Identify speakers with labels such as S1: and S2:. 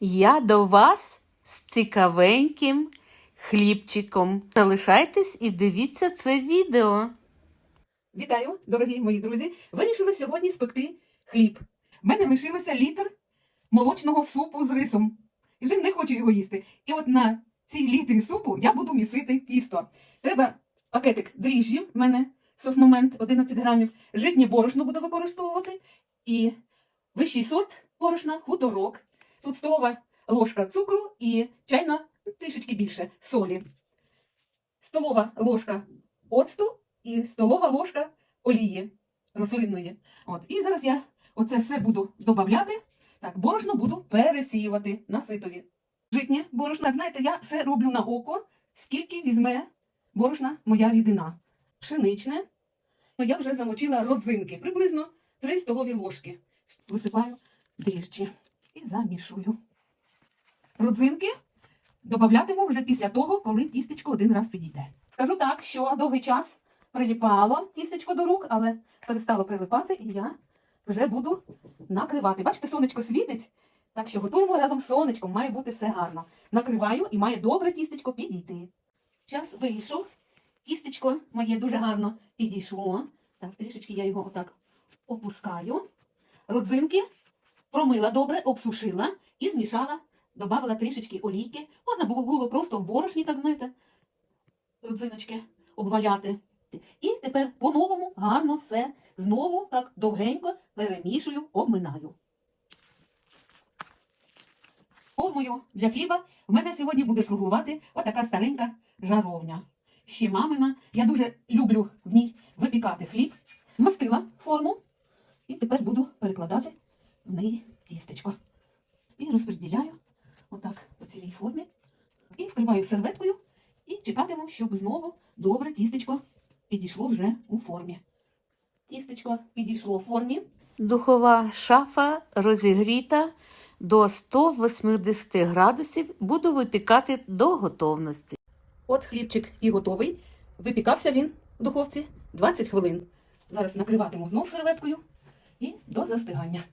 S1: Я до вас з цікавеньким хлібчиком. Залишайтесь і дивіться це відео.
S2: Вітаю, дорогі мої друзі! Вирішили сьогодні спекти хліб. В мене лишилося літр молочного супу з рисом. І вже не хочу його їсти. І от на цій літрі супу я буду місити тісто. Треба пакетик дріжджів, в мене софмомент 11 грамів, житнє борошно буду використовувати. І вищий сорт борошна хуторок. Тут столова ложка цукру і чайна трішечки більше солі. Столова ложка оцту і столова ложка олії рослинної. От. І зараз я оце все буду додавати. Так, борошно буду пересіювати на ситові. Житнє борошно, так знаєте, я все роблю на око, скільки візьме борошна моя рідина. Пшеничне. Ну, я вже замочила родзинки, приблизно 3 столові ложки. Висипаю дріжджі і замішую. Родзинки Добавлятиму вже після того, коли тістечко один раз підійде. Скажу так, що довгий час приліпало тістечко до рук, але перестало прилипати, і я вже буду накривати. Бачите, сонечко світить, так що готуємо разом з сонечком, має бути все гарно. Накриваю і має добре тістечко підійти. Час вийшов. Тістечко моє дуже гарно підійшло. Так, трішечки я його отак опускаю. Родзинки промила добре, обсушила і змішала Добавила трішечки олійки. Можна було просто в борошні, так знаєте, родзиночки обваляти. І тепер по-новому гарно все знову так довгенько перемішую, обминаю. Формою для хліба в мене сьогодні буде слугувати отака старенька жаровня. Ще мамина. Я дуже люблю в ній випікати хліб. Мастила форму і тепер буду перекладати в неї тістечко. І розподіляю отак по цілій формі. І вкриваю серветкою і чекатиму, щоб знову добре тістечко підійшло вже у формі. Тістечко підійшло в формі.
S1: Духова шафа розігріта до 180 градусів. Буду випікати до готовності.
S2: От хлібчик і готовий. Випікався він в духовці 20 хвилин. Зараз накриватиму знов серветкою і до застигання.